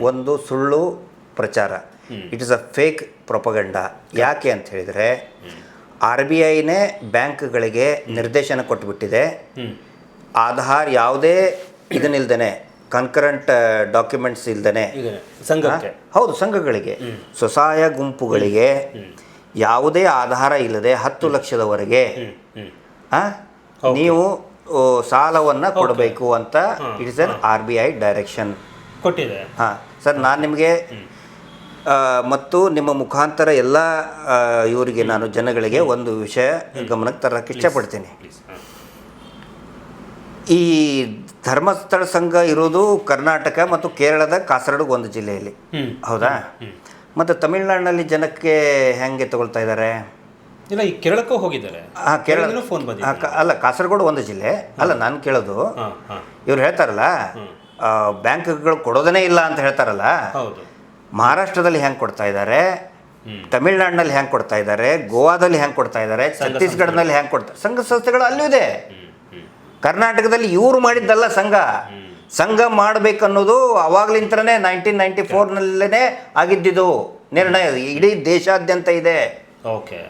ಒಂದು ಸುಳ್ಳು ಪ್ರಚಾರ. It is a fake propaganda ಯಾಕೆ ಅಂತ ಹೇಳಿದರೆ ಆರ್ ಬಿ ಐನೇ ಬ್ಯಾಂಕ್ಗಳಿಗೆ ನಿರ್ದೇಶನ ಕೊಟ್ಬಿಟ್ಟಿದೆ. ಆಧಾರ್ ಯಾವುದೇ ಇದನ್ನಿಲ್ದೇನೆ ಕನ್ಕರೆಂಟ್ ಡಾಕ್ಯುಮೆಂಟ್ಸ್ ಇಲ್ದೇನೆ. ಈಗ ಸಂಘಕ್ಕೆ. ಹೌದು ಸಂಘಗಳಿಗೆ. ಸ್ವಸಹಾಯ ಗುಂಪುಗಳಿಗೆ ಯಾವುದೇ ಆಧಾರ ಇಲ್ಲದೆ ಹತ್ತು ಲಕ್ಷದವರೆಗೆ ಆ, ನೀವು ಸಾಲವನ್ನು ಸಾಲವನ್ನ ಕೊಡಬೇಕು ಅಂತ it is an R B I direction. ಕೊಟ್ಟಿದೆ. ಹಾಂ ಸರ್ ನಾನು ನಿಮಗೆ ಮತ್ತು ನಿಮ್ಮ ಮುಖಾಂತರ ಎಲ್ಲ ಇವರಿಗೆ ನಾನು ಜನಗಳಿಗೆ ಒಂದು ವಿಷಯ ಗಮನಕ್ಕೆ ತರಕ್ಕೆ ಇಷ್ಟಪಡ್ತೀನಿ. ಈ ಧರ್ಮಸ್ಥಳ ಸಂಘ ಇರೋದು ಕರ್ನಾಟಕ ಮತ್ತು ಕೇರಳದ ಕಾಸರಗೋಡು ಒಂದು ಜಿಲ್ಲೆಯಲ್ಲಿ. ಹೌದಾ? ಮತ್ತು ತಮಿಳ್ನಾಡಿನಲ್ಲಿ ಜನಕ್ಕೆ ಹೆಂಗೆ ತಗೊಳ್ತಾ ಇದ್ದಾರೆ ಇಲ್ಲ ಈ ಕೇರಳಕ್ಕೂ ಹೋಗಿದ್ದಾರೆ. ಹಾಂ ಕೇರಳ ಫೋನ್ ಬಂದಿದೆ. ಅಲ್ಲ ಕಾಸರಗೋಡು ಒಂದು ಜಿಲ್ಲೆ. ಅಲ್ಲ ನಾನು ಕೇಳೋದು. ಇವ್ರು ಹೇಳ್ತಾರಲ್ಲ ಬ್ಯಾಂಕ್ಗಳು ಕೊಡೋದನೇ ಇಲ್ಲ ಅಂತ ಹೇಳ್ತಾರಲ್ಲ? ಮಹಾರಾಷ್ಟ್ರದಲ್ಲಿ ಹೆಂಗೆ ಕೊಡ್ತಾ ಇದ್ದಾರೆ. ತಮಿಳ್ನಾಡಿನಲ್ಲಿ ಹೆಂಗೆ ಕೊಡ್ತಾ ಇದ್ದಾರೆ? ಗೋವಾದಲ್ಲಿ ಹೆಂಗೆ ಕೊಡ್ತಾ ಇದ್ದಾರೆ? ಛತ್ತೀಸ್ಗಢದಲ್ಲಿ ಹೆಂಗೆ ಕೊಡ್ತಾರೆ ಸಂಘ ಸಂಸ್ಥೆಗಳು ಅಲ್ಲೂ ಇದೆ. ಕರ್ನಾಟಕದಲ್ಲಿ ಇವರು ಮಾಡಿದ್ದಲ್ಲ ಸಂಘ. ಸಂಘ ಮಾಡಬೇಕನ್ನೋದು ಅವಾಗ್ಲಿಂತ್ರನೇ ನೈನ್ಟೀನ್ ನೈಂಟಿ ಫೋರ್ನಲ್ಲೇ ಆಗಿದ್ದಿದ್ದು. ನಿರ್ಣಯ ಇಡೀ ದೇಶಾದ್ಯಂತ ಇದೆ.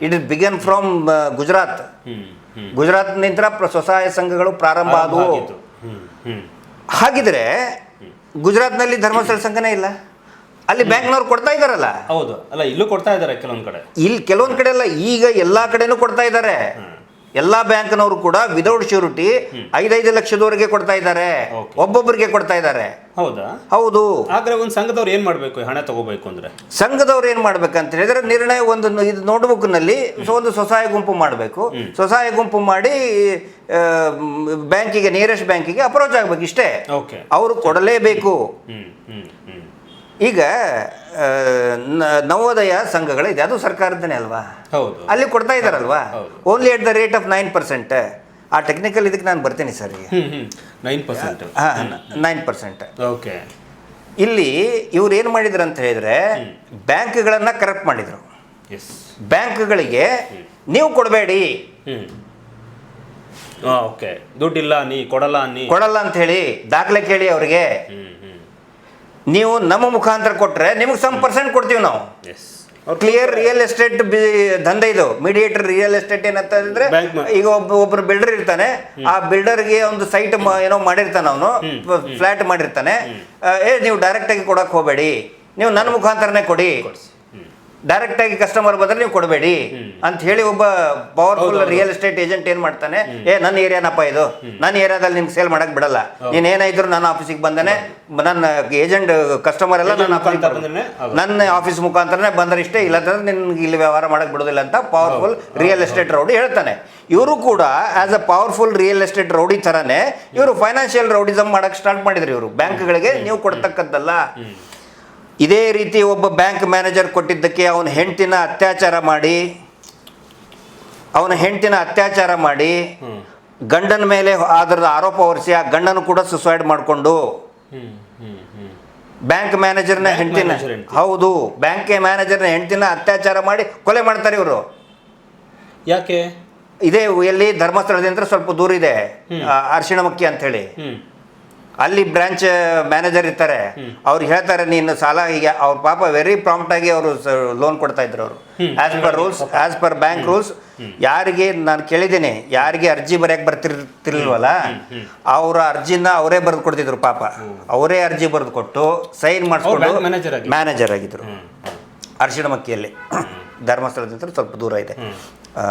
It is begun from Gujarat. Gujarat ಪ್ರ- ಸ್ವಸಹಾಯ ಸಂಘಗಳು ಪ್ರಾರಂಭ ಆದವು. ಹಾಗಿದ್ರೆ ಗುಜರಾತ್ನಲ್ಲಿ ಧರ್ಮಸ್ಥಳ ಸಂಘನೇ ಇಲ್ಲ. ಅಲ್ಲಿ ಬ್ಯಾಂಕ್ನವ್ರು ಕೊಡ್ತಾ ಇದ್ದಾರಲ್ಲ? ಹೌದು. ಅಲ್ಲ ಇಲ್ಲೂ ಕೊಡ್ತಾ ಇದ್ದಾರೆ ಕೆಲವೊಂದು ಕಡೆ. ಇಲ್ಲಿ ಕೆಲವೊಂದು ಕಡೆ ಅಲ್ಲ ಈಗ ಎಲ್ಲ ಕಡೆನೂ ಕೊಡ್ತಾ ಇದ್ದಾರೆ. ಎಲ್ಲ ಬ್ಯಾಂಕ್ನವರು ಕೂಡ ವಿದೌಟ್ ಶ್ಯೂರಿಟಿ ಐದೈದು ಲಕ್ಷದವರೆಗೆ ಕೊಡ್ತಾ ಇದ್ದಾರೆ. ಒಬ್ಬೊಬ್ಬರಿಗೆ ಕೊಡ್ತಾ ಇದ್ದಾರೆ. ಹೌದಾ? ಹೌದು. ಆದ್ರೆ ಒಂದು ಸಂಘದವ್ರು ಏನ್ ಮಾಡ್ಬೇಕು? ಹಣ ತಗೋಬೇಕು ಅಂದ್ರೆ? ಸಂಘದವ್ರು ಏನು ಮಾಡ್ಬೇಕಂತ ಹೇಳಿದ್ರೆ ನಿರ್ಣಯ ಒಂದು ಇದು ನೋಟ್ಬುಕ್ನಲ್ಲಿ ಒಂದು ಸ್ವಸಹಾಯ ಗುಂಪು ಮಾಡಬೇಕು. ಸ್ವಸಹಾಯ ಗುಂಪು ಮಾಡಿ ಬ್ಯಾಂಕಿಗೆ ನಿಯರೆಸ್ಟ್ ಬ್ಯಾಂಕಿಗೆ ಅಪ್ರೋಚ್ ಆಗಬೇಕು ಇಷ್ಟೇ. ಓಕೆ. ಅವರು ಕೊಡಲೇಬೇಕು. ಈಗ ನವೋದಯ ಸಂಘಗಳಿದೆ ಅದು ಸರ್ಕಾರದನೇ ಅಲ್ವಾ? ಹೌದು. ಅಲ್ಲಿ ಕೊಡ್ತಾ ಇದ್ದಾರಲ್ವಾ only at the rate of nine percent ಆ ಟೆಕ್ನಿಕಲ್ ಇದಕ್ಕೆ ನಾನು ಬರ್ತೀನಿ ಸರ್ ಈಗ. ನೈನ್ ಪರ್ಸೆಂಟ್ ಹಾಂ ನೈನ್ ಪರ್ಸೆಂಟ್ ಓಕೆ ಇಲ್ಲಿ ಇವ್ರು ಏನು ಮಾಡಿದ್ರು ಅಂತ ಹೇಳಿದ್ರೆ ಬ್ಯಾಂಕ್ಗಳನ್ನು ಕರೆಕ್ಟ್ ಮಾಡಿದರು. ಎಸ್ ಬ್ಯಾಂಕ್ಗಳಿಗೆ ನೀವು ಕೊಡಬೇಡಿ. ಓಕೆ ದುಡ್ಡಿಲ್ಲ ನೀ ಕೊಡಲ್ಲ ನೀ ಕೊಡಲ್ಲ ಅಂತ ಹೇಳಿ ದಾಖಲೆ ಕೇಳಿ ಅವರಿಗೆ. ನೀವು ನಮ್ಮ ಮುಖಾಂತರ ಕೊಟ್ಟರೆ ನಿಮಗೆ ಸಮ್ ಪರ್ಸೆಂಟ್ ಕೊಡ್ತೀವಿ ನಾವು. ಎಸ್ ಕ್ಲಿಯರ್ ರಿಯಲ್ ಎಸ್ಟೇಟ್ ದಂಧೆ ಇದು. ಮೀಡಿಯೇಟರ್ ರಿಯಲ್ ಎಸ್ಟೇಟ್ ಏನಂತ ಅಂದ್ರೆ ಈಗ ಒಬ್ಬ ಒಬ್ರು ಬಿಲ್ಡರ್ ಇರ್ತಾನೆ. ಆ ಬಿಲ್ಡರ್ಗೆ ಒಂದು ಸೈಟ್ ಏನೋ ಮಾಡಿರ್ತಾನೆ ಅವನು. ಫ್ಲಾಟ್ ಮಾಡಿರ್ತಾನೆ. ಏ ನೀವು ಡೈರೆಕ್ಟ್ ಆಗಿ ಕೊಡಕ್ ಹೋಗಬೇಡಿ. ನೀವು ನನ್ನ ಮುಖಾಂತರನೇ ಕೊಡಿ. ಡೈರೆಕ್ಟ್ ಆಗಿ ಕಸ್ಟಮರ್ ಬಂದ್ರೆ ನೀವು ಕೊಡಬೇಡಿ ಅಂತ ಹೇಳಿ ಒಬ್ಬ ಪವರ್ಫುಲ್ ರಿಯಲ್ ಎಸ್ಟೇಟ್ ಏಜೆಂಟ್ ಏನ್ ಮಾಡ್ತಾನೆ ಏ ನನ್ನ ಏರಿಯಾನಪ್ಪ ಇದು. ನನ್ನ ಏರಿಯಾದಲ್ಲಿ ನಿಮ್ಗೆ ಸೇಲ್ ಮಾಡಕ್ ಬಿಡಲ್ಲ. ನೀನ್ ಏನಾದ್ರು ನನ್ನ ಆಫೀಸಿಗೆ ಬಂದನೆ ನನ್ನ ಏಜೆಂಟ್ ಕಸ್ಟಮರ್ ಎಲ್ಲ ನನ್ನ ನನ್ನ ಆಫೀಸ್ ಮುಖಾಂತರನೇ ಬಂದ್ರೆ ಇಷ್ಟೇ ಇಲ್ಲಂತಂದ್ರೆ ನಿನ್ಗೆ ಇಲ್ಲಿ ವ್ಯವಹಾರ ಮಾಡಕ್ ಬಿಡೋದಿಲ್ಲ ಅಂತ ಪವರ್ಫುಲ್ ರಿಯಲ್ ಎಸ್ಟೇಟ್ ರೌಡಿ ಹೇಳ್ತಾನೆ. ಇವರು ಕೂಡ as a powerful real estate rowdy ಥರನೇ ಇವರು ಫೈನಾನ್ಷಿಯಲ್ ರೌಡಿಸಮ್ ಮಾಡಕ್ ಸ್ಟಾರ್ಟ್ ಮಾಡಿದ್ರು ಇವರು. ಬ್ಯಾಂಕ್ಗಳಿಗೆ ನೀವು ಕೊಡ್ತಕ್ಕದ್ದಲ್ಲ ಇದೇ ರೀತಿ ಒಬ್ಬ ಬ್ಯಾಂಕ್ ಮ್ಯಾನೇಜರ್ ಕೊಟ್ಟಿದ್ದಕ್ಕೆ ಅವನ ಹೆಂಡತಿನ ಅತ್ಯಾಚಾರ ಮಾಡಿ ಅವನ ಹೆಂಡತಿನ ಅತ್ಯಾಚಾರ ಮಾಡಿ ಗಂಡನ ಮೇಲೆ ಅದರ ಆರೋಪ ಹೊರಿಸಿ ಆ ಗಂಡನು ಕೂಡ ಸುಸೈಡ್ ಮಾಡಿಕೊಂಡು ಬ್ಯಾಂಕ್ ಮ್ಯಾನೇಜರ್ನ ಹೆಂಡತಿನ ಹೌದು ಬ್ಯಾಂಕ್ ಮ್ಯಾನೇಜರ್ನ ಹೆಂಡತಿನ ಅತ್ಯಾಚಾರ ಮಾಡಿ ಕೊಲೆ ಮಾಡ್ತಾರೆ ಇವರು. ಯಾಕೆ? ಇದೇ ಎಲ್ಲಿ ಧರ್ಮಸ್ಥಳದಿಂದ ಸ್ವಲ್ಪ ದೂರ ಇದೆ ಅರಿಶಿಣಮಕ್ಕಿ ಅಂತ ಹೇಳಿ. ಅಲ್ಲಿ ಬ್ರಾಂಚ್ ಮ್ಯಾನೇಜರ್ ಇರ್ತಾರೆ. ಅವ್ರು ಹೇಳ್ತಾರೆ ನೀನು ಸಾಲ ಈಗ ಅವ್ರ ಪಾಪ ವೆರಿ ಪ್ರಾಂಪ್ಟ್ ಆಗಿ ಅವರು ಲೋನ್ ಕೊಡ್ತಾ ಇದ್ರು ಅವರು. As per rules as per bank rules ಯಾರಿಗೆ ನಾನು ಕೇಳಿದ್ದೀನಿ ಯಾರಿಗೆ ಅರ್ಜಿ ಬರೆಯಕ್ಕೆ ಬರ್ತಿರ್ತಿರ್ಲಿಲ್ವಲ್ಲ ಅವರ ಅರ್ಜಿನ ಅವರೇ ಬರೆದು ಕೊಡ್ತಿದ್ರು ಪಾಪ. ಅವರೇ ಅರ್ಜಿ ಬರೆದು ಕೊಟ್ಟು ಸೈನ್ ಮಾಡಿಸ್ಕೊಂಡು? ಮ್ಯಾನೇಜರ್ ಆಗಿದ್ರು. ಅರ್ಶಿಣ ಮಕ್ಕಿಯಲ್ಲಿ. ಧರ್ಮಸ್ಥಳದಿಂದ ಸ್ವಲ್ಪ ದೂರ ಇದೆ. ಆ,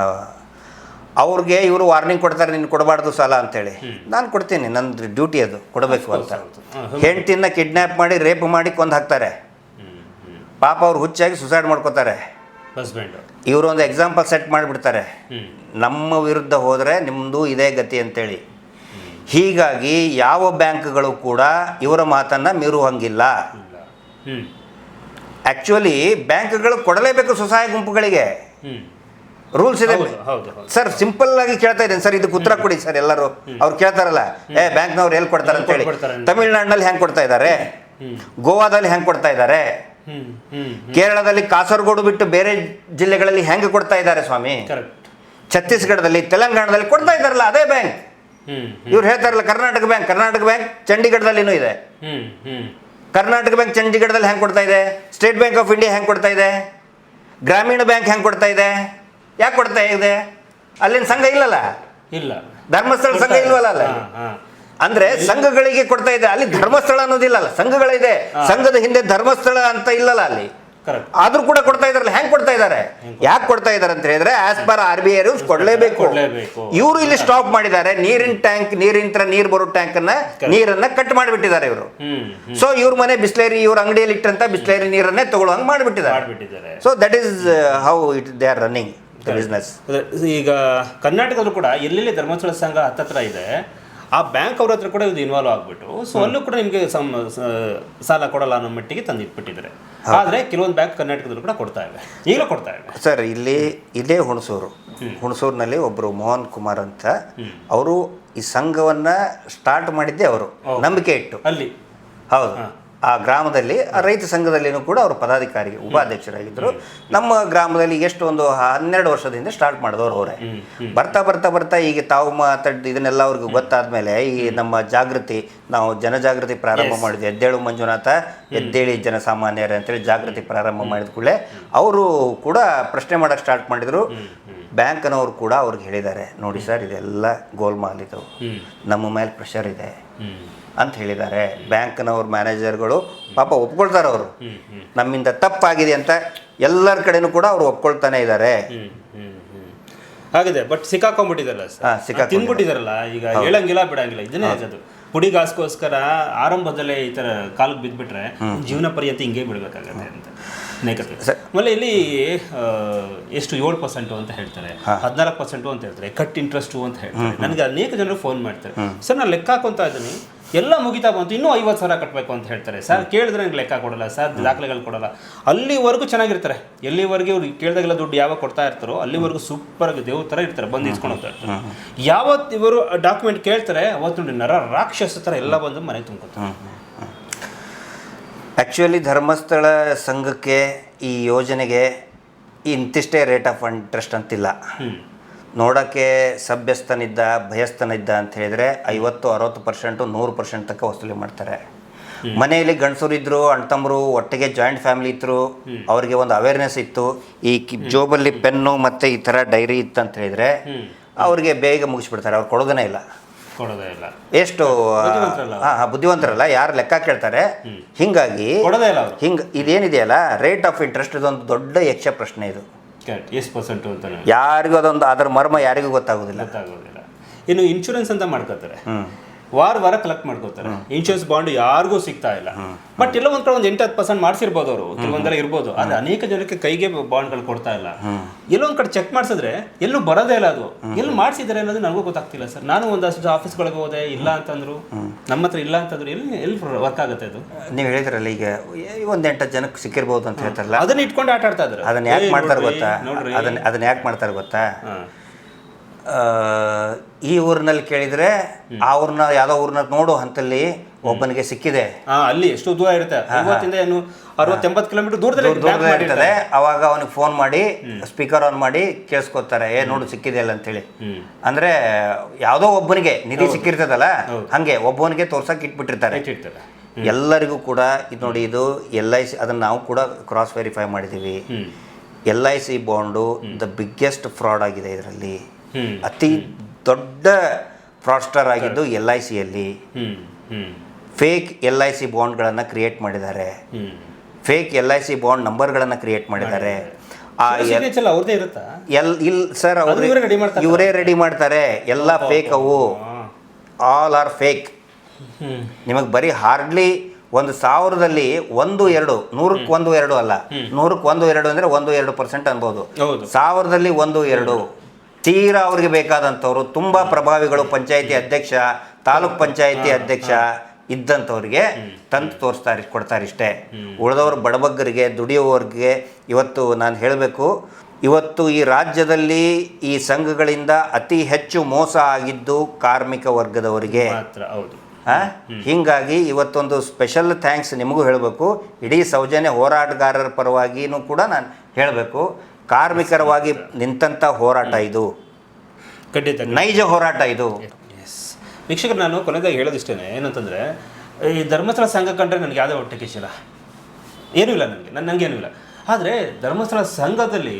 ಅವ್ರಿಗೆ ಇವರು ವಾರ್ನಿಂಗ್ ಕೊಡ್ತಾರೆ ನೀನು ಕೊಡಬಾರ್ದು ಸಾಲ ಅಂತೇಳಿ. ನಾನು ಕೊಡ್ತೀನಿ ನನ್ನ ಡ್ಯೂಟಿ ಅದು ಕೊಡಬೇಕು ಅಂತ. ಹೆಂಡತಿನ ಕಿಡ್ನ್ಯಾಪ್ ಮಾಡಿ ರೇಪ್ ಮಾಡಿ ಕೊಂದು ಹಾಕ್ತಾರೆ. ಪಾಪ ಅವ್ರು ಹುಚ್ಚಾಗಿ ಸುಸೈಡ್ ಮಾಡ್ಕೋತಾರೆ. ಇವರು ಒಂದು ಎಕ್ಸಾಂಪಲ್ ಸೆಟ್ ಮಾಡಿಬಿಡ್ತಾರೆ. ನಮ್ಮ ವಿರುದ್ಧ ಹೋದರೆ ನಿಮ್ಮದು ಇದೇ ಗತಿ ಅಂತೇಳಿ. ಹೀಗಾಗಿ ಯಾವ ಬ್ಯಾಂಕ್ಗಳು ಕೂಡ ಇವರ ಮಾತನ್ನು ಮೀರುವಂಗಿಲ್ಲ. ಹಂಗಿಲ್ಲ ಆ್ಯಕ್ಚುಲಿ ಬ್ಯಾಂಕ್ಗಳು ಕೊಡಲೇಬೇಕು ಸ್ವಸಹಾಯ ಗುಂಪುಗಳಿಗೆ. ರೂಲ್ಸ್ ಇದೆ ಸರ್ ಸಿಂಪಲ್ ಆಗಿ ಕೇಳ್ತಾ ಇದ್ದೀನಿ. ಸರ್ ಇದಕ್ಕೆ ಉತ್ತರ ಕೊಡಿ ಸರ್ ಎಲ್ಲರೂ. ಅವ್ರು ಕೇಳ್ತಾರಲ್ಲ. ಏ ಬ್ಯಾಂಕ್ನವ್ರು ಎಲ್ಲಿ ಕೊಡ್ತಾರೆ ಅಂತ ಹೇಳಿ. ತಮಿಳ್ನಾಡಿನಲ್ಲಿ ಹೆಂಗೆ ಕೊಡ್ತಾ ಇದ್ದಾರೆ? ಗೋವಾದಲ್ಲಿ ಹೆಂಗೆ ಕೊಡ್ತಾ ಇದ್ದಾರೆ? ಕೇರಳದಲ್ಲಿ ಕಾಸರಗೋಡು ಬಿಟ್ಟು ಬೇರೆ ಜಿಲ್ಲೆಗಳಲ್ಲಿ ಹೆಂಗೆ ಕೊಡ್ತಾ ಇದ್ದಾರೆ ಸ್ವಾಮಿ? ಛತ್ತೀಸ್ಗಢದಲ್ಲಿ ತೆಲಂಗಾಣದಲ್ಲಿ ಕೊಡ್ತಾ ಇದ್ದಾರಲ್ಲ ಅದೇ ಬ್ಯಾಂಕ್. ಇವ್ರು ಹೇಳ್ತಾರಲ್ಲ ಕರ್ನಾಟಕ ಬ್ಯಾಂಕ್ ಕರ್ನಾಟಕ ಬ್ಯಾಂಕ್ ಚಂಡೀಗಢದಲ್ಲಿನೂ ಇದೆ. ಕರ್ನಾಟಕ ಬ್ಯಾಂಕ್ ಚಂಡೀಗಢದಲ್ಲಿ ಹೆಂಗೆ ಕೊಡ್ತಾ ಇದೆ? ಸ್ಟೇಟ್ ಬ್ಯಾಂಕ್ ಆಫ್ ಇಂಡಿಯಾ ಹೆಂಗೆ ಕೊಡ್ತಾ ಇದೆ? ಗ್ರಾಮೀಣ ಬ್ಯಾಂಕ್ ಹೆಂಗೆ ಕೊಡ್ತಾ ಇದೆ? ಯಾಕೆ ಕೊಡ್ತಾ ಇದೆ? ಅಲ್ಲಿನ ಸಂಘ ಇಲ್ಲಲ್ಲ? ಇಲ್ಲ. ಧರ್ಮಸ್ಥಳ ಸಂಘ ಇಲ್ವಲ್ಲ ಅಲ್ಲ. ಅಂದ್ರೆ ಸಂಘಗಳಿಗೆ ಕೊಡ್ತಾ ಇದೆ. ಅಲ್ಲಿ ಧರ್ಮಸ್ಥಳ ಅನ್ನೋದಿಲ್ಲಲ್ಲ ಸಂಘಗಳಿದೆ. ಸಂಘದ ಹಿಂದೆ ಧರ್ಮಸ್ಥಳ ಅಂತ ಇಲ್ಲಲ್ಲ ಅಲ್ಲಿ? ಆದ್ರೂ ಕೂಡ ಕೊಡ್ತಾ ಇದಾರಲ್ಲ ಹೆಂಗ್ ಕೊಡ್ತಾ ಇದ್ದಾರೆ ಯಾಕೆ ಕೊಡ್ತಾ ಇದಾರೆ ಅಂತ ಹೇಳಿದ್ರೆ as per R B I rules ಕೊಡ್ಲೇಬೇಕು. ಇವರು ಇಲ್ಲಿ ಸ್ಟಾಪ್ ಮಾಡಿದ್ದಾರೆ. ನೀರಿನ ಟ್ಯಾಂಕ್ ನೀರಿನ ತರ ನೀರು ಬರೋ ಟ್ಯಾಂಕ್ ಅನ್ನ ನೀರನ್ನ ಕಟ್ ಮಾಡಿಬಿಟ್ಟಿದ್ದಾರೆ ಇವರು. ಸೊ ಇವ್ರ ಮನೆ ಬಿಸ್ಲೇರಿ ಇವ್ರ ಅಂಗಡಿಯಲ್ಲಿ ಇಟ್ಟಂತ ಬಿಸ್ಲೇರಿ ನೀರನ್ನೇ ತಗೊಳ್ಳುವಂಗ್ ಮಾಡಿಬಿಟ್ಟಿದ್ದಾರೆ. ಮಾಡ್ಬಿಟ್ಟಿದ್ದಾರೆ. So that is how it they are running business ಈಗ ಕರ್ನಾಟಕದಲ್ಲೂ ಕೂಡ ಎಲ್ಲೆಲ್ಲಿ ಧರ್ಮಸ್ಥಳ ಸಂಘ ಹತ್ತತ್ರ ಇದೆ ಆ ಬ್ಯಾಂಕ್ ಅವ್ರ ಹತ್ರ ಕೂಡ ಇದು ಇನ್ವಾಲ್ವ್ ಆಗ್ಬಿಟ್ಟು ಸೊ ಅಲ್ಲೂ ಕೂಡ ನಿಮಗೆ ಸಮ ಸಾಲ ಕೊಡಲ್ಲ ಅನ್ನೋ ಮಟ್ಟಿಗೆ ತಂದಿಟ್ಬಿಟ್ಟಿದ್ದಾರೆ. ಆದರೆ ಆದ್ರೆ ಕೆಲವೊಂದು ಬ್ಯಾಂಕ್ ಕರ್ನಾಟಕದಲ್ಲೂ ಕೂಡ ಕೊಡ್ತಾ ಇವೆ ಈಗಲೂ ಕೊಡ್ತಾ ಇವೆ ಸರ್ ಇಲ್ಲಿ ಇಲ್ಲೇ ಹುಣಸೂರು. ಹುಣಸೂರಿನಲ್ಲಿ ಒಬ್ಬರು ಮೋಹನ್ ಕುಮಾರ್ ಅಂತ ಅವರು ಈ ಸಂಘವನ್ನು ಸ್ಟಾರ್ಟ್ ಮಾಡಿದ್ದೆ ಅವರು. ನಂಬಿಕೆ ಇಟ್ಟು. ಅಲ್ಲಿ. ಹೌದು. ಆ ಗ್ರಾಮದಲ್ಲಿ ಆ ರೈತ ಸಂಘದಲ್ಲಿನೂ ಕೂಡ ಅವರು ಪದಾಧಿಕಾರಿ ಉಪಾಧ್ಯಕ್ಷರಾಗಿದ್ದರು. ನಮ್ಮ ಗ್ರಾಮದಲ್ಲಿ ಎಷ್ಟು ಒಂದು ಹನ್ನೆರಡು ವರ್ಷದಿಂದ ಸ್ಟಾರ್ಟ್ ಮಾಡಿದವರು ಅವರೇ. ಬರ್ತಾ ಬರ್ತಾ ಬರ್ತಾ ಈಗ ತಾವು ಮಾತಾಡ್ ಇದನ್ನೆಲ್ಲ ಅವ್ರಿಗೆ ಗೊತ್ತಾದ್ಮೇಲೆ ಈ ನಮ್ಮ ಜಾಗೃತಿ ನಾವು ಜನಜಾಗೃತಿ ಪ್ರಾರಂಭ ಮಾಡಿದ್ವಿ. ಎದ್ದೇಳು ಮಂಜುನಾಥ ಎದ್ದೇಳಿ ಜನಸಾಮಾನ್ಯರೇ ಅಂತೇಳಿ ಜಾಗೃತಿ ಪ್ರಾರಂಭ ಮಾಡಿದ ಕೂಡಲೇ ಅವರು ಕೂಡ ಪ್ರಶ್ನೆ ಮಾಡಕ್ಕೆ ಸ್ಟಾರ್ಟ್ ಮಾಡಿದರು. ಬ್ಯಾಂಕ್ನವರು ಕೂಡ ಅವ್ರಿಗೆ ಹೇಳಿದ್ದಾರೆ ನೋಡಿ ಸರ್ ಇದೆಲ್ಲ ಗೋಲ್ಮಾಲ್ ಇದು. ನಮ್ಮ ಮೇಲೆ ಪ್ರೆಷರ್ ಇದೆ. ಅಂತ ಹೇಳಿದ್ದಾರೆ. ಬ್ಯಾಂಕ್ನವ್ರ ಮ್ಯಾನೇಜರ್ಗಳು ಪಾಪ ಒಪ್ಕೊಳ್ತಾರೆ ಅವರು. ನಮ್ಮಿಂದ ತಪ್ಪಾಗಿದೆ ಅಂತ ಎಲ್ಲರ ಕಡೆನೂ ಕೂಡ ಅವರು ಒಪ್ಕೊಳ್ತಾನೆ ಇದ್ದಾರೆ ಆಗಿದೆ ಬಟ್ ಸಿಕ್ಕಾಕೊಂಡ್ಬಿಟ್ಟಿದಾರಲ್ಲ ತಿಂದ್ಬಿಟ್ಟಿದಾರಲ್ಲ ಈಗ ಹೇಳಂಗಿಲ್ಲ ಬಿಡಂಗಿಲ್ಲ. ಇದನ್ನೇ ಅದು ಪುಡಿಗಾಸ್ಕೋಸ್ಕರ ಆರಂಭದಲ್ಲೇ ಈ ತರ ಕಾಲಕ್ಕೆ ಬಿದ್ದ್ಬಿಟ್ರೆ ಜೀವನ ಪರ್ಯಂತ ಹಿಂಗೆ ಬಿಡ್ಬೇಕಾಗತ್ತೆ ಅಂತ. ನೇಕತೆ ಆಮೇಲೆ ಇಲ್ಲಿ ಎಷ್ಟು ಏಳು ಪರ್ಸೆಂಟು ಅಂತ ಹೇಳ್ತಾರೆ. ಹದಿನಾಲ್ಕು ಪರ್ಸೆಂಟು ಅಂತ ಹೇಳ್ತಾರೆ. ಕಟ್ ಇಂಟ್ರೆಸ್ಟು ಅಂತ ಹೇಳ್ತಾರೆ. ನನಗೆ ಅನೇಕ ಜನರು ಫೋನ್ ಮಾಡ್ತಾರೆ. ಸರ್ ನಾನು ಲೆಕ್ಕ ಹಾಕೊಂತ ಇದ್ದೀನಿ. ಎಲ್ಲ ಮುಗಿತಾ ಬಂತು. ಇನ್ನೂ ಐವತ್ತು ಸಾವಿರ ಕಟ್ಟಬೇಕು ಅಂತ ಹೇಳ್ತಾರೆ. ಸರ್ ಕೇಳಿದ್ರೆ ನಂಗೆ ಲೆಕ್ಕ ಕೊಡಲ್ಲ ಸರ್ ದಾಖಲೆಗಳು ಕೊಡಲ್ಲ. ಅಲ್ಲಿವರೆಗೂ ಚೆನ್ನಾಗಿರ್ತಾರೆ. ಎಲ್ಲಿವರೆಗೆ ಇವ್ರು ಕೇಳಿದಾಗೆಲ್ಲ ದುಡ್ಡು ಯಾವಾಗ ಕೊಡ್ತಾ ಇರ್ತಾರೋ ಅಲ್ಲಿವರೆಗೂ ಸೂಪರ್ ಆಗಿ ದೇವ್ರ ಥರ ಇರ್ತಾರೆ ಬಂದು ಇಸ್ಕೊಂಡು ಹೋಗ್ತಾ ಇರ್ತಾರೆ ಯಾವತ್ತು ಇವರು ಡಾಕ್ಯುಮೆಂಟ್ ಕೇಳ್ತಾರೆ ಅವತ್ತು ನೋಡಿ ನರ ರಾಕ್ಷಸ ಥರ ಎಲ್ಲ ಬಂದು ಮನೆ ತುಂಬ್ಕೊತಾರೆ. ಆ್ಯಕ್ಚುಲಿ ಧರ್ಮಸ್ಥಳ ಸಂಘಕ್ಕೆ ಈ ಯೋಜನೆಗೆ ಇಂತಿಷ್ಟೇ ರೇಟ್ ಆಫ್ ಇಂಟ್ರೆಸ್ಟ್ ಅಂತಿಲ್ಲ. ನೋಡೋಕ್ಕೆ ಸಭ್ಯಸ್ಥನಿದ್ದ ಭಯಸ್ಥನಿದ್ದ ಅಂತ ಹೇಳಿದ್ರೆ ಐವತ್ತು ಅರವತ್ತು ಪರ್ಸೆಂಟು ನೂರು ಪರ್ಸೆಂಟ್ ತನಕ ವಸೂಲಿ ಮಾಡ್ತಾರೆ. ಮನೆಯಲ್ಲಿ ಗಂಡಸರು ಅಣ್ಣ ತಮ್ಮರು ಒಟ್ಟಿಗೆ ಜಾಯಿಂಟ್ ಫ್ಯಾಮಿಲಿ ಇದ್ರು ಅವರಿಗೆ ಒಂದು ಅವೇರ್ನೆಸ್ ಇತ್ತು. ಈ ಜೋಬಲ್ಲಿ ಪೆನ್ನು ಮತ್ತು ಈ ಥರ ಡೈರಿ ಇತ್ತು ಅಂತ ಹೇಳಿದ್ರೆ ಅವ್ರಿಗೆ ಬೇಗ ಮುಗಿಸ್ಬಿಡ್ತಾರೆ. ಅವ್ರು ಕೊಡೋದೇ ಇಲ್ಲ. ಎಷ್ಟು ಬುದ್ಧಿವಂತರಲ್ಲ ಯಾರು ಲೆಕ್ಕ ಕೇಳ್ತಾರೆ. ಹಿಂಗಾಗಿ ಹಿಂಗೆ ಇದೇನಿದೆಯಲ್ಲ? ರೇಟ್ ಆಫ್ ಇಂಟ್ರೆಸ್ಟ್ ಇದೊಂದು ದೊಡ್ಡ ಯಕ್ಷ ಪ್ರಶ್ನೆ ಇದು. ಕರೆಕ್ಟ್ ಎಷ್ಟು ಪರ್ಸೆಂಟು ಅಂತ ಯಾರಿಗೂ ಅದೊಂದು ಅದರ ಮರ್ಮ ಯಾರಿಗೂ ಗೊತ್ತಾಗೋದಿಲ್ಲ. ಗೊತ್ತಾಗೋದಿಲ್ಲ. ಇನ್ನು ಇನ್ಶೂರೆನ್ಸ್ ಅಂತ ಮಾಡ್ಕೋತಾರೆ. ವಾರ ವಾರ ಕಲೆಕ್ಟ್ ಮಾಡ್ಕೋತಾರೆ. ಇನ್ಶೂರೆನ್ಸ್ ಬಾಂಡ್ ಯಾರಿಗೂ ಸಿಗ್ತಾ ಇಲ್ಲ. ಬಟ್ ಎಲ್ಲ ಒಂದ್ ಕಡೆ ಒಂದು ಎಂಟು ಹತ್ತು ಪರ್ಸೆಂಟ್ ಮಾಡಿಸಿರ್ಬೋದು ಅವರು. ಕೆಲವೊಂದೆಲ್ಲ ಇರ್ಬೋದು. ಆದ್ರೆ ಅನೇಕ ಜನಕ್ಕೆ ಕೈಗೆ ಬಾಂಡ್ಗಳು ಕೊಡ್ತಾ ಇಲ್ಲ. ಎಲ್ಲೋ ಒಂದ್ ಕಡೆ ಚೆಕ್ ಮಾಡಿಸಿದ್ರೆ ಎಲ್ಲೂ ಬರೋದೇ ಇಲ್ಲ ಅದು. ಎಲ್ಲಿ ಮಾಡಿಸಿದ್ದಾರೆ ಅನ್ನೋದು ನನಗೂ ಗೊತ್ತಾಗ್ತಿಲ್ಲ ಸರ್. ನಾನು ಒಂದಷ್ಟು ಆಫೀಸ್ಗಳಿಗೆ ಹೋದೆ ಇಲ್ಲ ಅಂತಂದ್ರು. ನಮ್ಮ ಹತ್ರ ಇಲ್ಲ ಅಂತಂದ್ರು. ಎಲ್ಲಿ ಎಲ್ಲಿ ವರ್ಕ್ ಆಗುತ್ತೆ ಅದು? ನೀವು ಹೇಳಿದ್ರಲ್ಲ ಈಗ ಒಂದ್ ಎಂಟು ಜನಕ್ಕೆ ಸಿಕ್ಕಿರ್ಬೋದು ಅಂತ ಹೇಳ್ತಾರಲ್ಲ. ಅದನ್ನ ಇಟ್ಕೊಂಡು ಆಟ ಆಡ್ತಾ ಇದ್ದಾರೆ ಅದನ್ನ ಯಾಕೆ ಮಾಡ್ತಾರೆ ಗೊತ್ತಾ? ಅದನ್ನ ಅದನ್ನ ಯಾಕೆ ಮಾಡ್ತಾರೆ ಗೊತ್ತಾ? ಈ ಊರಿನಲ್ಲಿ ಕೇಳಿದ್ರೆ ಆ ಊರ್ನ ಯಾವುದೋ ಊರ್ನ ನೋಡು ಹಂತಲ್ಲಿ ಒಬ್ಬನಿಗೆ ಸಿಕ್ಕಿದೆ. ಹಾ ಅಲ್ಲಿ ಎಷ್ಟು ದೂರ ಇರುತ್ತೆ? ಐವತ್ತಿಂದ ಏನು ಅರವತ್ತೆಂಬತ್ತು ಕಿಲೋಮೀಟರ್ ದೂರದಲ್ಲಿ ಮಾಡಿರ್ತಾರೆ. ಇರ್ತದೆ ಅವಾಗ ಅವನಿಗೆ ಫೋನ್ ಮಾಡಿ ಸ್ಪೀಕರ್ ಆನ್ ಮಾಡಿ ಕೇಳಿಸ್ಕೊತಾರೆ ಏ ನೋಡು ಸಿಕ್ಕಿದೆ ಅಲ್ಲ ಅಂತೇಳಿ. ಅಂದ್ರೆ ಯಾವುದೋ ಒಬ್ಬನಿಗೆ ನಿಧಿ ಸಿಕ್ಕಿರ್ತದಲ್ಲ ಹಂಗೆ ಒಬ್ಬನಿಗೆ ತೋರ್ಸಕ್ ಇಟ್ಬಿಟ್ಟಿರ್ತಾರೆ. ಇಟ್ಟಿರ್ತಾರೆ ಎಲ್ಲರಿಗೂ ಕೂಡ ಇದು ನೋಡಿ ಇದು ಎಲ್ ಐ ಸಿ ಅದನ್ನು ನಾವು ಕೂಡ ಕ್ರಾಸ್ ವೆರಿಫೈ ಮಾಡಿದ್ದೀವಿ. ಹ್ಮ್. L I C bond the biggest fraud ಆಗಿದೆ ಇದರಲ್ಲಿ. ಅತಿ ದೊಡ್ಡ ಫ್ರಾಡ್ಸ್ಟರ್ ಆಗಿದ್ದು ಎಲ್ ಐ ಸಿಯಲ್ಲಿ. ಫೇಕ್ ಎಲ್ ಐ ಸಿ ಬಾಂಡ್ಗಳನ್ನು ಕ್ರಿಯೇಟ್ ಮಾಡಿದ್ದಾರೆ. Fake L I C bond ನಂಬರ್ಗಳನ್ನು create ಮಾಡಿದ್ದಾರೆ. ಆ ಎಲ್ ಇಲ್ ಸರ್ ಅವರು ಇವರೇ ರೆಡಿ ಮಾಡ್ತಾರೆ. ಎಲ್ಲ ಫೇಕ್ ಅವು. ಆಲ್ ಆರ್ ಫೇಕ್ ನಿಮಗೆ ಬರೀ ಹಾರ್ಡ್ಲಿ ಒಂದು ಸಾವಿರದಲ್ಲಿ ಒಂದು ಎರಡು ನೂರಕ್ಕೆ ಒಂದು ಎರಡು ಅಲ್ಲ. ನೂರಕ್ಕೆ ಒಂದು ಎರಡು ಅಂದರೆ ಒಂದು ಎರಡು ಪರ್ಸೆಂಟ್ ಅನ್ಬೋದು. ಸಾವಿರದಲ್ಲಿ ಒಂದು ಎರಡು. ತೀರಾ ಅವ್ರಿಗೆ ಬೇಕಾದಂಥವ್ರು ತುಂಬ ಪ್ರಭಾವಿಗಳು ಪಂಚಾಯಿತಿ ಅಧ್ಯಕ್ಷ ತಾಲೂಕ್ ಪಂಚಾಯಿತಿ ಅಧ್ಯಕ್ಷ ಇದ್ದಂಥವ್ರಿಗೆ ತಂದು ತೋರಿಸ್ತಾರೆ ಕೊಡ್ತಾರೆ ಇಷ್ಟೇ. ಉಳಿದವರು ಬಡಬಗ್ಗರಿಗೆ ದುಡಿಯುವವ್ರಿಗೆ ಇವತ್ತು ನಾನು ಹೇಳಬೇಕು ಇವತ್ತು ಈ ರಾಜ್ಯದಲ್ಲಿ ಈ ಸಂಘಗಳಿಂದ ಅತಿ ಹೆಚ್ಚು ಮೋಸ ಆಗಿದ್ದು ಕಾರ್ಮಿಕ ವರ್ಗದವರಿಗೆ? ಹೀಗಾಗಿ ಇವತ್ತೊಂದು ಸ್ಪೆಷಲ್ ಥ್ಯಾಂಕ್ಸ್ ನಿಮಗೂ ಹೇಳಬೇಕು. ಇಡೀ ಸೌಜನ್ಯ ಹೋರಾಟಗಾರರ ಪರವಾಗಿನೂ ಕೂಡ ನಾನು ಹೇಳಬೇಕು. ಕಾರ್ಮಿಕರವಾಗಿ ನಿಂತಂಥ ಹೋರಾಟ ಇದು. ಖಂಡಿತ ನೈಜ ಹೋರಾಟ ಇದು. ಎಸ್ ವೀಕ್ಷಕರು ನಾನು ಕೊನೆದಾಗಿ ಹೇಳೋದಿಷ್ಟೇ ಏನಂತಂದರೆ ಈ ಧರ್ಮಸ್ಥಳ ಸಂಘ ಕಂಡ್ರೆ ನನಗೆ ಯಾವುದೇ ಒಟ್ಟಿಗೆ ಶಿಲ ಏನೂ ಇಲ್ಲ ನನಗೆ ನನ್ನ ನನಗೇನೂ ಇಲ್ಲ. ಆದರೆ ಧರ್ಮಸ್ಥಳ ಸಂಘದಲ್ಲಿ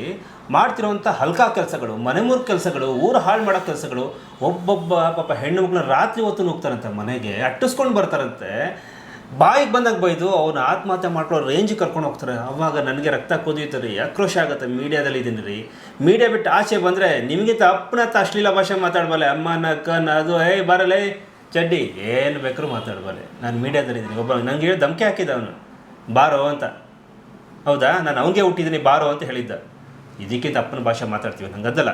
ಮಾಡ್ತಿರುವಂಥ ಹಲ್ಕಾ ಕೆಲಸಗಳು ಮನೆಮೂರು ಕೆಲಸಗಳು ಊರು ಹಾಳು ಮಾಡೋ ಕೆಲಸಗಳು ಒಬ್ಬೊಬ್ಬ ಪಾಪ ಹೆಣ್ಣು ಮಕ್ಕಳನ್ನ ರಾತ್ರಿ ಹೊತ್ತು ಹೋಗ್ತಾರಂತೆ ಮನೆಗೆ ಅಟ್ಟಿಸ್ಕೊಂಡು ಬರ್ತಾರಂತೆ. ಬಾಯಿಗೆ ಬಂದಾಗ ಬೈದು, ಅವ್ನು ಆತ್ಮಹತ್ಯೆ ಮಾಡ್ಕೊಳ್ಳೋ ರೇಂಜಿಗೆ ಕರ್ಕೊಂಡು ಹೋಗ್ತಾರೆ. ಅವಾಗ ನನಗೆ ರಕ್ತ ಕುದಿಯುತ್ತೆ ರೀ ಆಕ್ರೋಶ ಆಗುತ್ತೆ, ಮೀಡಿಯಾದಲ್ಲಿ ಇದ್ದೀನಿ ರೀ. ಮೀಡಿಯಾ ಬಿಟ್ಟು ಆಚೆ ಬಂದರೆ ನಿಮಗಿಂತ ಅಪ್ಪನತ್ತ ಅಶ್ಲೀಲ ಭಾಷೆ ಮಾತಾಡಬಲ್ಲೆ ಅಮ್ಮನ ಅಕ್ಕನ ಅದು ಏಯ್ ಬರಲೇ, ಚಡ್ಡಿ, ಏನು ಬೇಕಾದ್ರೂ ಮಾತಾಡಬಲ್ಲೆ. ನಾನು ಮೀಡಿಯಾದಲ್ಲಿ ಇದ್ದೀನಿ, ಒಬ್ಬ ನನಗೆ ಹೇಳಿ ಧಮಕಿ ಹಾಕಿದ್ದ ಅವನು. ಬಾರೋ ಅಂತ. ಹೌದಾ? ನಾನು ಅವನಿಗೆ ಹುಟ್ಟಿದ್ದೀನಿ, ಬಾರೋ ಅಂತ ಹೇಳಿದ್ದ. ಇದಕ್ಕಿಂತ ಅಪ್ಪನ ಭಾಷೆ ಮಾತಾಡ್ತೀವಿ ಹಂಗದ್ದಲ್ಲ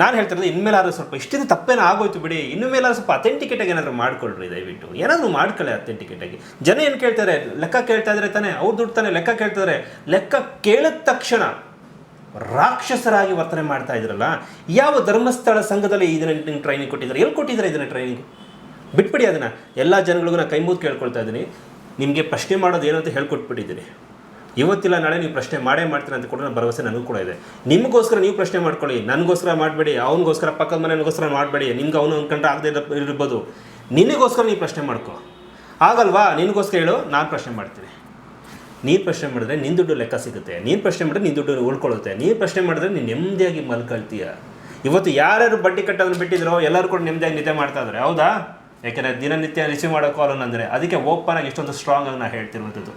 ನಾನು ಹೇಳ್ತಿರೋದು ಇನ್ಮೇಲಾದ್ರೂ ಸ್ವಲ್ಪ ಇಷ್ಟಿಂದ ತಪ್ಪೇನೋ ಆಗೋಯ್ತು ಬಿಡಿ. ಇನ್ನು ಮೇಲಾದ್ರೂ ಸ್ವಲ್ಪ ಅಥೆಂಟಿಕೇಟಾಗಿ ಏನಾದರೂ ಮಾಡ್ಕೊಳ್ರಿ ದಯವಿಟ್ಟು. ಏನಾದರೂ ಮಾಡ್ಕೊಳ್ಳಿ ಅಥೆಂಟಿಕೇಟಾಗಿ ಜನ ಏನು ಕೇಳ್ತಾರೆ? ಲೆಕ್ಕ ಕೇಳ್ತಾ ಇದ್ರೆ ತಾನೇ. ಅವ್ರು ದುಡ್ಡು ತಾನೇ ಲೆಕ್ಕ ಕೇಳ್ತಾರೆ ಲೆಕ್ಕ ಕೇಳಿದ ತಕ್ಷಣ ರಾಕ್ಷಸರಾಗಿ ವರ್ತನೆ ಮಾಡ್ತಾ ಇದ್ರಲ್ಲ, ಯಾವ ಧರ್ಮಸ್ಥಳ ಸಂಘದಲ್ಲಿ ಇದನ್ನ ಟ್ರೈನಿಂಗ್ ಕೊಟ್ಟಿದ್ದಾರೆ? ಎಲ್ಲಿ ಕೊಟ್ಟಿದ್ದಾರೆ ಇದನ್ನ ಟ್ರೈನಿಂಗ್ ಬಿಟ್ಬಿಡಿ ಅದನ್ನು. ಎಲ್ಲ ಜನಗಳಿಗೂ ನಾನು ಕೈ ಮುದ್ದು ಕೇಳ್ಕೊಳ್ತಾ ಇದ್ದೀನಿ. ನಿಮಗೆ ಪ್ರಶ್ನೆ ಮಾಡೋದು ಏನು ಅಂತ ಹೇಳ್ಕೊಟ್ಬಿಟ್ಟಿದ್ದೀನಿ. ಇವತ್ತಿಲ್ಲ, ನಾಳೆ ನೀವು ಪ್ರಶ್ನೆ ಮಾಡೇ ಮಾಡ್ತೀರ ಅಂತ ಕೂಡ ನನ್ನ ಭರವಸೆ ನನಗೂ ಕೂಡ ಇದೆ. ನಿಮಗೋಸ್ಕರ ನೀವು ಪ್ರಶ್ನೆ ಮಾಡ್ಕೊಳ್ಳಿ. ನನಗೋಸ್ಕರ ಮಾಡಬೇಡಿ. ಅವನಿಗೋಸ್ಕರ, ಪಕ್ಕದ ಮನೆಗೋಸ್ಕರ ಮಾಡಬೇಡಿ. ನಿಮ್ಗೆ ಅವನು ಅನ್ಕೊಂಡ್ರೆ ಆಗದೆ ಇರ್ಬೋದು. ನಿನಗೋಸ್ಕರ ನೀವು ಪ್ರಶ್ನೆ ಮಾಡ್ಕೊ. ಆಗಲ್ವಾ? ನಿನಗೋಸ್ಕರ ಹೇಳು, ನಾನು ಪ್ರಶ್ನೆ ಮಾಡ್ತೀನಿ. ನೀನು ಪ್ರಶ್ನೆ ಮಾಡಿದ್ರೆ ನಿನ್ನ ದುಡ್ಡು ಲೆಕ್ಕ ಸಿಗುತ್ತೆ. ನೀನು ಪ್ರಶ್ನೆ ಮಾಡಿದ್ರೆ ನಿನ್ನ ದುಡ್ಡು ಉಳ್ಕೊಳ್ಳುತ್ತೆ. ನೀನು ಪ್ರಶ್ನೆ ಮಾಡಿದ್ರೆ ನೀನು ನೆಮ್ಮದಿಯಾಗಿ ಮಲ್ಕೊಳ್ತೀಯ. ಇವತ್ತು ಯಾರ್ಯಾರು ಬಡ್ಡಿ ಕಟ್ಟೋದನ್ನು ಬಿಟ್ಟಿದ್ರೋ ಎಲ್ಲರೂ ಕೂಡ ನೆಮ್ಮದಿಯಾಗಿ ನಿದ್ದೆ ಮಾಡ್ತಾ ಇದ್ದಾರೆ ಹೌದಾ? ಯಾಕೆಂದರೆ ದಿನನಿತ್ಯ ರಿಸೀವ್ ಮಾಡೋ ಕಾಲ್ ಅಂದರೆ ಅದಕ್ಕೆ ಓಪನ್ ಆಗಿ ಇಷ್ಟೊಂದು ಸ್ಟ್ರಾಂಗ್ ಆಗಿ ನಾನು ಹೇಳ್ತಿರುವಂಥದ್ದು.